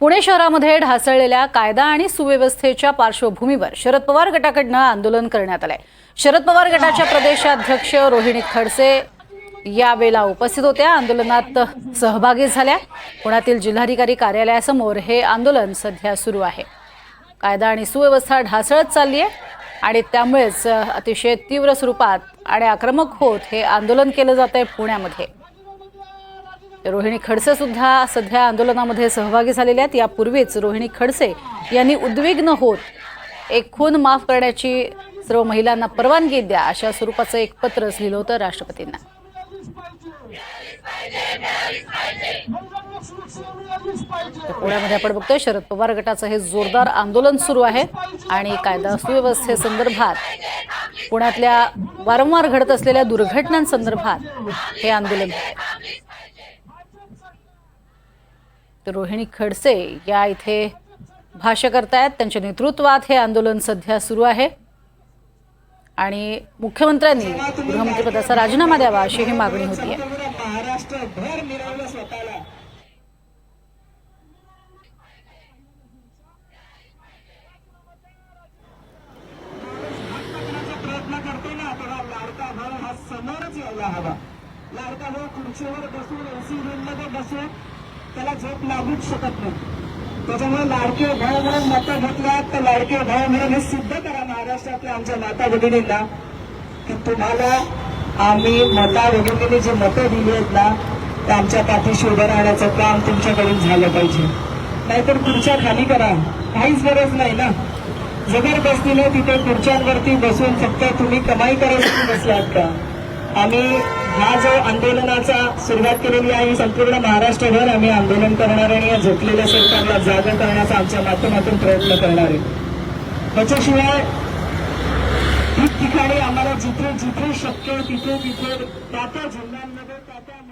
पुणे शहरामध्ये ढासळलेल्या कायदा आणि सुव्यवस्थेच्या पार्श्वभूमीवर शरद पवार गटाकडनं आंदोलन करण्यात आलंय. शरद पवार गटाच्या प्रदेशाध्यक्ष रोहिणी खडसे यावेळेला उपस्थित होत्या. आंदोलनात सहभागी झाल्या. पुण्यातील जिल्हाधिकारी कार्यालयासमोर हे आंदोलन सध्या सुरू आहे. कायदा आणि सुव्यवस्था ढासळत चालली आहे आणि त्यामुळेच अतिशय तीव्र स्वरूपात आणि आक्रमक होत हे आंदोलन केलं जात आहे पुण्यामध्ये. रोहिणी खडसे सुद्धा सध्या आंदोलनामध्ये सहभागी झालेल्या आहेत. यापूर्वीच रोहिणी खडसे यांनी उद्विग्न होत एक खून माफ करण्याची सर्व महिलांना परवानगी द्या अशा स्वरूपाचं एक पत्रच लिहिलं होतं राष्ट्रपतींना. पुण्यामध्ये आपण बघतोय शरद पवार गटाचं हे जोरदार आंदोलन सुरू आहे आणि कायदा सुव्यवस्थेसंदर्भात पुण्यातल्या वारंवार घडत असलेल्या दुर्घटनांसंदर्भात हे आंदोलन आहे तर रोहिणी खडसे या इथे भाष्य करतायत. त्यांच्या नेतृत्वात हे आंदोलन सध्या सुरू आहे. आणि मुख्यमंत्र्यांनी गृहमंत्रीपदाचा राजीनामा द्यावा अशी ही मागणी होती. आहे महाराष्ट्रभर समोरच यायला हवा. लाडका भाऊ खुर्चीवर बसून एसी रूममध्ये बसून त्याला झोप लागूच शकत नाही. त्याच्यामुळे लाडके भाऊ म्हणून मतं घेतल्यात तर लाडके भाऊ म्हणून हे सिद्ध करा महाराष्ट्रातल्या आमच्या माता भगिनींना की तुम्हाला आम्ही माता भगिनीने जे मतं दिली आहेत ना ते आमच्या पाठीशी उभं राहण्याचं काम तुमच्याकडून झालं पाहिजे. नाहीतर खुर्च्या खाली करा. काहीच गरज नाही ना. जबरदस्तीने तिथे खुर्च्यांवरती बसून फक्त तुम्ही कमाई करायसाठी बसलात का? आम्ही हा जो आंदोलनाचा सुरुवात केलेली आहे संपूर्ण महाराष्ट्रभर आम्ही आंदोलन करणार आणि या झोपलेल्या सरकारला जागा करण्याचा आमच्या माध्यमातून प्रयत्न करणार आहे. त्याच्याशिवाय ठिकठिकाणी आम्हाला जिथे जिथे शक्य तिथे तिथे त्या त्या जिल्ह्यांमध्ये